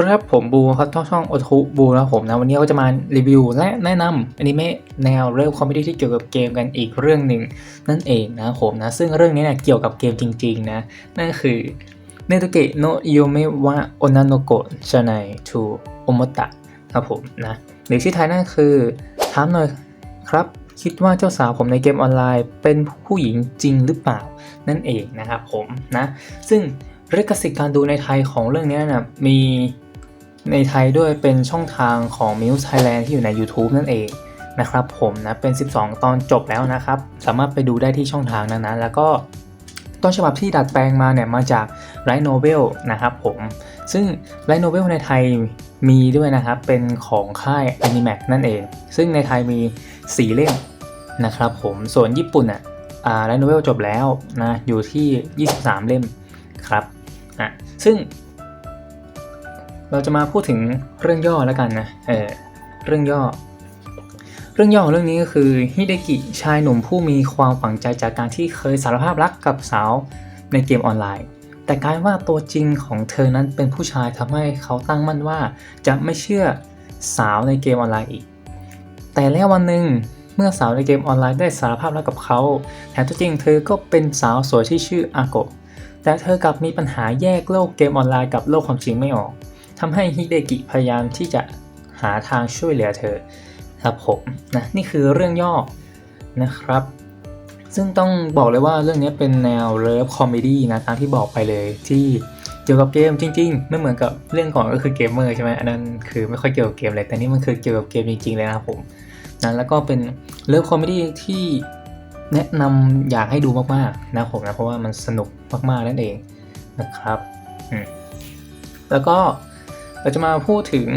วัสดีครับผมบูครับช่องช่องโอทุบูนะผมนะวันนี้ก็จะมารีวิวและแนะนำอนิเมะแนวเรื่องคอมเมดี้ที่เกี่ยวกับเกมกันอีกเรื่องหนึ่งนั่นเองนะครับผมนะซึ่งเรื่องนี้เนี่ยเกี่ยวกับเกมจริงๆนะนั่นคือเนโตเกะโนโยเมวะโอนาโนโกะชาไนทูโอมตะครับผมนะหรือชื่อไทยนั่นคือถามหน่อยครับคิดว่าเจ้าสาวผมในเกมออนไลน์เป็นผู้หญิงจริงหรือเปล่านั่นเองนะครับผมนะซึ่งลิขสิทธิ์การดูในไทยของเรื่องนี้นะมี ในไทยด้วยเป็นช่องทางของ Muse Thailand ที่อยู่ใน YouTube นั่นเองนะครับผมนะเป็น 12 ตอนจบแล้วนะครับ สามารถไปดูได้ที่ช่องทางนั้นนะแล้วก็ต้นฉบับที่ดัดแปลงมาเนี่ยมาจากไรโนเวลนะครับผมซึ่งไรโนเวลในไทยมีด้วยนะครับ เป็นของค่าย Animax นั่นเอง ซึ่งในไทยมี 4 เล่มนะครับผมส่วนญี่ปุ่นอะไรโนเวลจบแล้วนะอยู่ที่ 23 เล่มครับอะซึ่ง เราจะมาพูดถึงเรื่องย่อแล้วกันนะเออเรื่องย่อ เรื่องย่อของเรื่องนี้ก็คือฮิเดกิชายหนุ่มผู้มีความฝังใจจากการที่เคยสารภาพรักกับสาวในเกมออนไลน์ แต่กลายว่าตัวจริงของเธอนั้นเป็นผู้ชายทำให้เขาตั้งมั่นว่า จะไม่เชื่อสาวในเกมออนไลน์อีก แต่แล้ววันหนึ่งเมื่อสาวในเกมออนไลน์ได้สารภาพรักกับเขาแถมตัวจริงเธอก็เป็นสาวสวยที่ชื่ออาโกะแต่เธอกลับมีปัญหาแยกโลกเกมออนไลน์กับโลกความจริงไม่ออก ทำให้ฮิเดกิพยายามที่จะหาทางช่วยเหลือเธอครับผมนะนี่คือเรื่องย่อนะครับ ซึ่งต้องบอกเลยว่าเรื่องนี้เป็นแนวเลิฟคอมเมดี้นะตามที่บอกไปเลยที่เกี่ยวกับเกมจริง ๆ ไม่เหมือนกับเรื่องก่อนก็คือเกมเมอร์ใช่ไหมอันนั้นคือไม่ค่อยเกี่ยวกับเกมเลยแต่นี่มันคือเกี่ยวกับเกมจริงๆเลยนะครับผมนะแล้วก็เป็นเลิฟคอมเมดี้ที่แนะนำอยากให้ดูมากๆนะผมนะเพราะว่ามันสนุกมากๆนั่นเองนะครับอืมแล้วก็ เราจะมาพูดถึง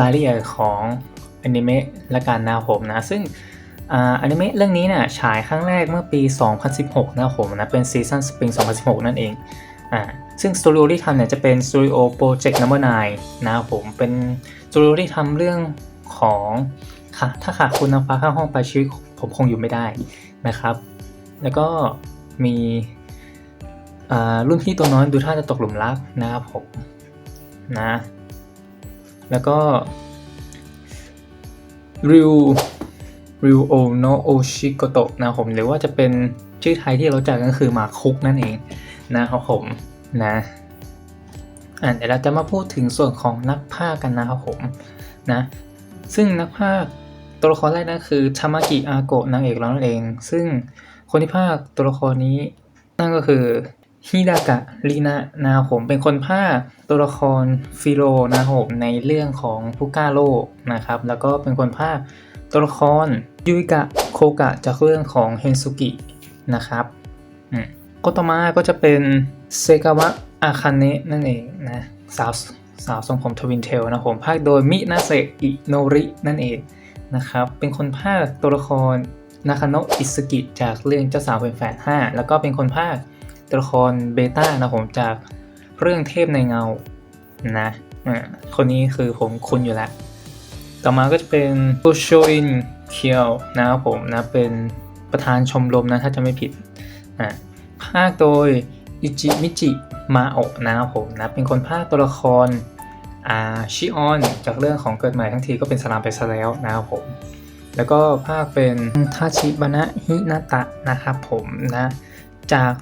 รายละเอียดของอนิเมะละกันนะผมนะ ซึ่งอนิเมะเรื่องนี้เนี่ยฉายครั้งแรกเมื่อปี 2016 นะผมนะเป็นซีซันสปริง 2016 นั่นเองอ่าซึ่งสตูดิโอที่ทำเนี่ยจะเป็นสตูดิโอโปรเจกต์นัมเบอร์9นะครับผมเป็นสตูดิโอที่ทำเรื่องของค่ะถ้าขาดคุณนำฟ้าข้างห้องไปชีวิตผมคงอยู่ไม่ได้นะครับ แล้วก็มีรุ่นพี่ตัวน้อยดูท่าจะตกหลุมรักนะครับผมนะ แล้วก็ริวริวโอโนโอชิโกโตะนะผมหรือว่าจะเป็นชื่อไทยที่เราจักกันก็คือมาคุกนั่นเองนะครับผมนะอ่าเดี๋ยวเราจะมาพูดถึงส่วนของนักพากย์กันนะครับผมนะซึ่งนักพากย์ตัวละครแรกนั่นคือทามากิอาโกะนางเอกเรานั่นเอง ซึ่งคนที่พากย์ตัวละครนี้นั่นก็คือ ฮิดากะลีนะนาผมเป็นคนภาคตัวละครฟิโรนะครับผมในเรื่องของผู้กล้าโลกนะครับ แล้วก็เป็นคนภาคตัวละครยุยกะโคกะจากเรื่องของเฮนซุกินะครับก็ต่อมาก็จะเป็นเซกาวะอาคาเนะนั่นเองนะสาวสาวทรงผมทวินเทลนะผมภาคโดยมินาเซอิโนรินั่นเองนะครับ เป็นคนภาคตัวละครนาคาโนะอิสกิจากเรื่องเจ้าสาวเป็นแฝด5แล้วก็เป็นคนภาค ตัวละครเบต้านะผมจากเรื่องเทพในเงานะคนนี้คือผมคุ้นอยู่แล้ว ต่อมาก็จะเป็นโอโชอินเคียวนะครับผมนะเป็นประธานชมรมนะถ้าจะไม่ผิดนะภาคโดยอิจิมิจิมาโอะนะครับผมนะเป็นคนภาคตัวละครอาชิออนจากเรื่องของเกิดใหม่ทั้งทีก็เป็นสลามไปซะแล้วนะครับผม แล้วก็ภาคเป็นทาชิบานะฮินาตะนะครับผมนะจาก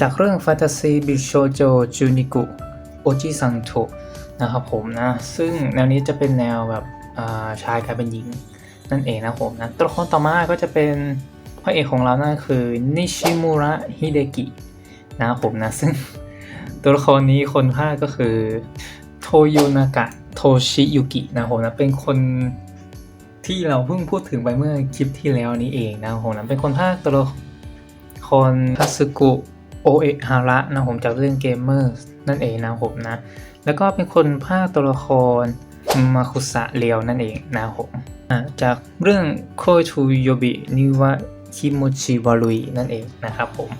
จากเรื่องแฟนตาซีบิโชโจจูนิกุโอจิซังโตนะครับผมนะ ซึ่งแนวนี้จะเป็นแนวแบบชายกลายเป็นหญิง นั่นเองนะผมนะ ตัวละครต่อมาก็จะเป็นพระเอกของเรานั่นคือนิชิมุระฮิเดกินะครับผมนะ ซึ่งตัวละครนี้คนภาคก็คือโทโยนากะโทชิยุกินะผมนะเป็นคนที่เราเพิ่งพูดถึงไปเมื่อคลิปที่แล้วนี้เองนะผมนะเป็นคนภาคตัวละครทัสึกุ โอเอะฮาระนะผมจากเรื่องเกมเมอร์นั่นเองนะผมนะ แล้วก็เป็นคนภาคตัวละครมาคุสะเรียวนั่นเองนะผมจากเรื่องโคชูโยบินิวะคิโมชิวารุยนั่นเองนะครับผม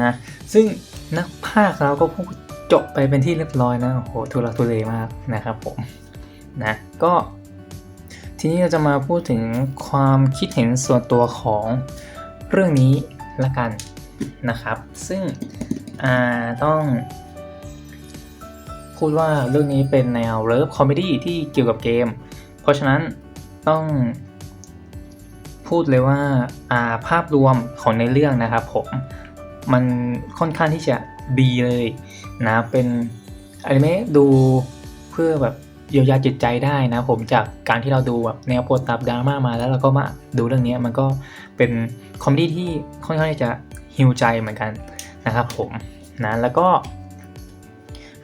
นะซึ่งนักภาคเราก็พูดจบไปเป็นที่เรียบร้อยนะโอ้โหทุลักทุเลมากนะครับผมนะก็ทีนี้เราจะมาพูดถึงความคิดเห็นส่วนตัวของเรื่องนี้ละกัน นะครับ ซึ่งต้องพูดว่าเรื่องนี้เป็นแนวเลิฟคอมเมดี้ที่เกี่ยวกับเกม เพราะฉะนั้นต้องพูดเลยว่าาภาพรวมของในเรื่องนะครับผมมันค่อนข้างที่จะดีเลยนะเป็นอนิเมะดูเพื่อแบบ เยียวยาจิตใจได้นะผมจากการที่เราดูแบบแนวโปรตับดราม่ามาแล้วเราก็มาดูเรื่องนี้มันก็เป็นคอมดี้ที่ค่อนข้างจะฮิวใจเหมือนกันนะครับผมนะแล้วก็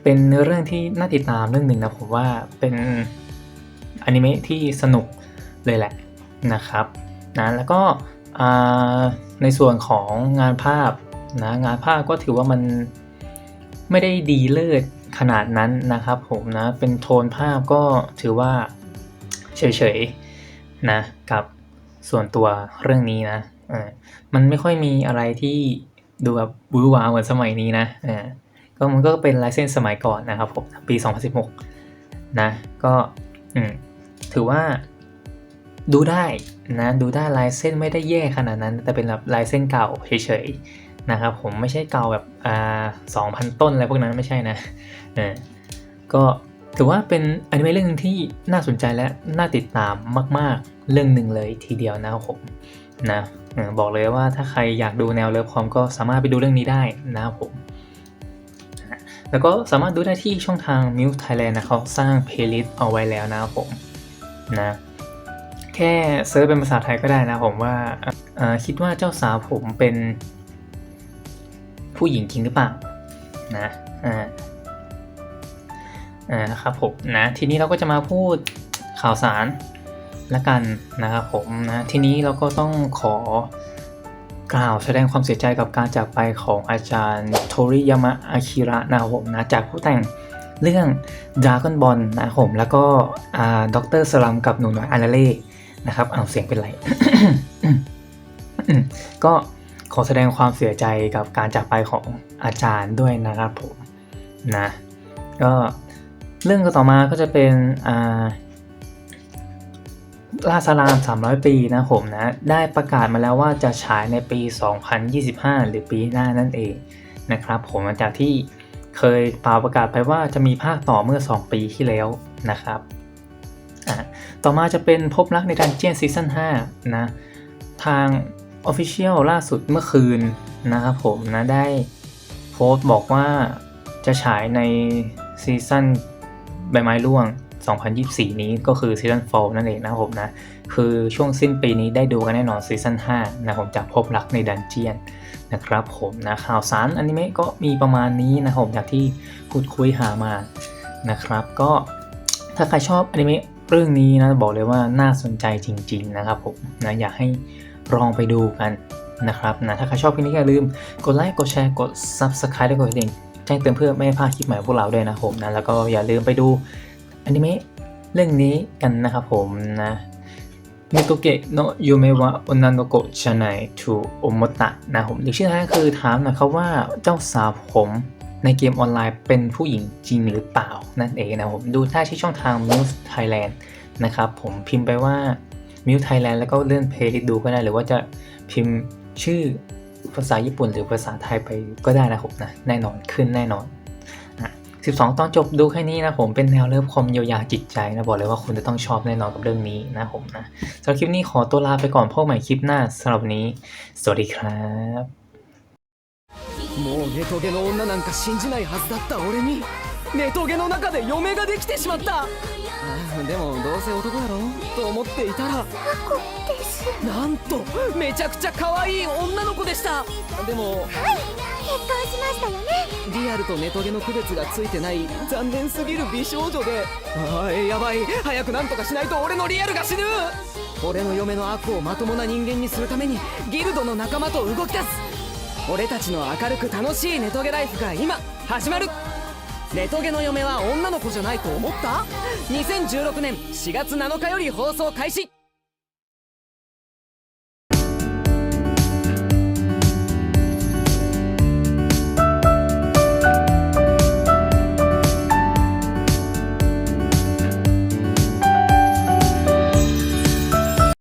เป็นเนื้อเรื่องที่น่าติดตามเรื่องหนึ่งนะผมว่าเป็นอนิเมะที่สนุกเลยแหละนะครับนะแล้วก็ในส่วนของงานภาพนะงานภาพก็ถือว่ามันไม่ได้ดีเลิศ ขนาดนั้นนะครับผมนะ เป็นโทนภาพก็ถือว่าเฉยๆนะกับส่วนตัวเรื่องนี้นะเออมันไม่ค่อยมีอะไรที่ดูแบบบูหวาเหมือนสมัยนี้นะเออก็มันก็เป็นลายเส้นสมัยก่อนนะครับผมปี 2016 นะ ก็อืถือว่าดูได้นะดูได้ลายเส้นไม่ได้แย่ขนาดนั้น แต่เป็นแบบลายเส้นเก่าเฉยๆนะครับผมไม่ใช่เก่าแบบอ่า2,000ต้นอะไรพวกนั้นไม่ใช่นะ เออก็ถือว่าเป็นอนิเมะเรื่องหนึงที่น่าสนใจและน่าติดตามมาก ๆ เรื่องหนึ่งเลยทีเดียวนะครับผมนะบอกเลยว่าถ้าใครอยากดูแนวเลิฟคอมก็สามารถไปดูเรื่องนี้ได้นะครับผมแล้วก็สามารถดูได้ที่ช่องทาง Muse Thailand นะเขาสร้างเพลย์ลิสต์เอาไว้แล้วนะครับผมนะแค่เซิร์ชเป็นภาษาไทยก็ได้นะผมว่าคิดว่าเจ้าสาวผมเป็นผู้หญิงจริงหรือเปล่านะอ่า อ่าครับผมนะทีนี้เราก็จะมาพูดข่าวสารละกันนะครับผมนะทีนี้เราก็ต้องขอกล่าวแสดงความเสียใจกับการจากไปของอาจารย์โทริยามะอาคิระนะครับผมนะจากผู้แต่งเรื่อง Dragon Ball นะครับผมแล้วก็อ่าด็อกเตอร์สลัมกับหนูน้อยอานาเล่นะครับเอาเสียงเป็นไร ก็ขอแสดงความเสียใจกับการจากไปของอาจารย์ด้วยนะครับผมนะก็ เรื่องต่อมาก็จะเป็นอ่าล่าสลาม 300 ปีนะผมนะ ได้ประกาศมาแล้วว่าจะฉายในปี 2025 หรือปีหน้านั่นเองนะครับ ผมหลังจากที่เคยเป่าประกาศไปว่าจะมีภาคต่อเมื่อ 2 ปีที่แล้วนะครับ ต่อมาจะเป็นพบรักในดันเจียนซีซั่น5นะ ทาง Official ล่าสุดเมื่อคืนนะครับผมนะได้โพสต์บอกว่าจะฉายในซีซั่น ใบไม้ร่วง 2024 นี้ก็คือซีซั่น Fall นั่นเองนะผมนะ คือช่วงสิ้นปีนี้ได้ดูกันแน่นอนซีซั่น5นะผมจากพบรักในดันเจียนนะครับผมนะข่าวสารอนิเมะก็มีประมาณนี้นะผมจากที่พูดคุยหามานะครับ ก็ถ้าใครชอบอนิเมะเรื่องนี้นะบอกเลยว่าน่าสนใจจริง ๆ นะครับผมนะอยากให้ลองไปดูกันนะครับนะถ้าใครชอบคลิปนี้ก็อย่าลืมกดไลค์กดแชร์กด Subscribe และกดกระดิ่ง แจ้งเตือนเพื่อไม่ให้พลาดคลิปใหม่พวกเราด้วยนะครับผมนะแล้วก็อย่าลืมไปดูอนิเมะเรื่องนี้กันนะครับผมนะเนโตเกะโนยูเมวะโอนาโนโกะชาไนทูโอมตะนะผมหรือชื่อท้ายคือถามน่อยครับว่าเจ้าสาวผมในเกมออนไลน์เป็นผู้หญิงจริงหรือเปล่า นั่นเองนะผมดูได้ที่ช่องทาง Muse Thailand นะครับผมพิมพ์ไปว่า Muse Thailand แล้วก็เลื่อนเพลย์ดูก็ได้ หรือว่าจะพิมพ์ชื่อ ภาษาญี่ปุ่นหรือภาษาไทยไปก็ได้นะครับนะแน่นอนขึ้นแน่นอน 12 ตอนจบดูแค่นี้นะผมเป็นแนวเลิฟคอมเยียวยาจิตใจนะบอกเลยว่าคุณจะต้องชอบแน่นอนกับเรื่องนี้นะผมนะสำหรับคลิปนี้ขอตัวลาไปก่อนพบใหม่คลิปหน้าสำหรับวันนี้ สวัสดีครับ もうネトゲの女なんか信じないはずだった俺に ネトゲの中で嫁ができてしまった。あーでもどうせ男だろ？と思っていたら子です。なんとめちゃくちゃ可愛い女の子でした。でも結婚しましたよね。リアルとネトゲの区別がついてない残念すぎる美少女であーやばい。早くなんとかしないと俺のリアルが死ぬ。俺の嫁の悪をまともな人間にするためにギルドの仲間と動き出す。俺たちの明るく楽しいネトゲライフが今始まるレトゲの嫁は女の子じゃないと思った ?2016 年4月7日より放送開始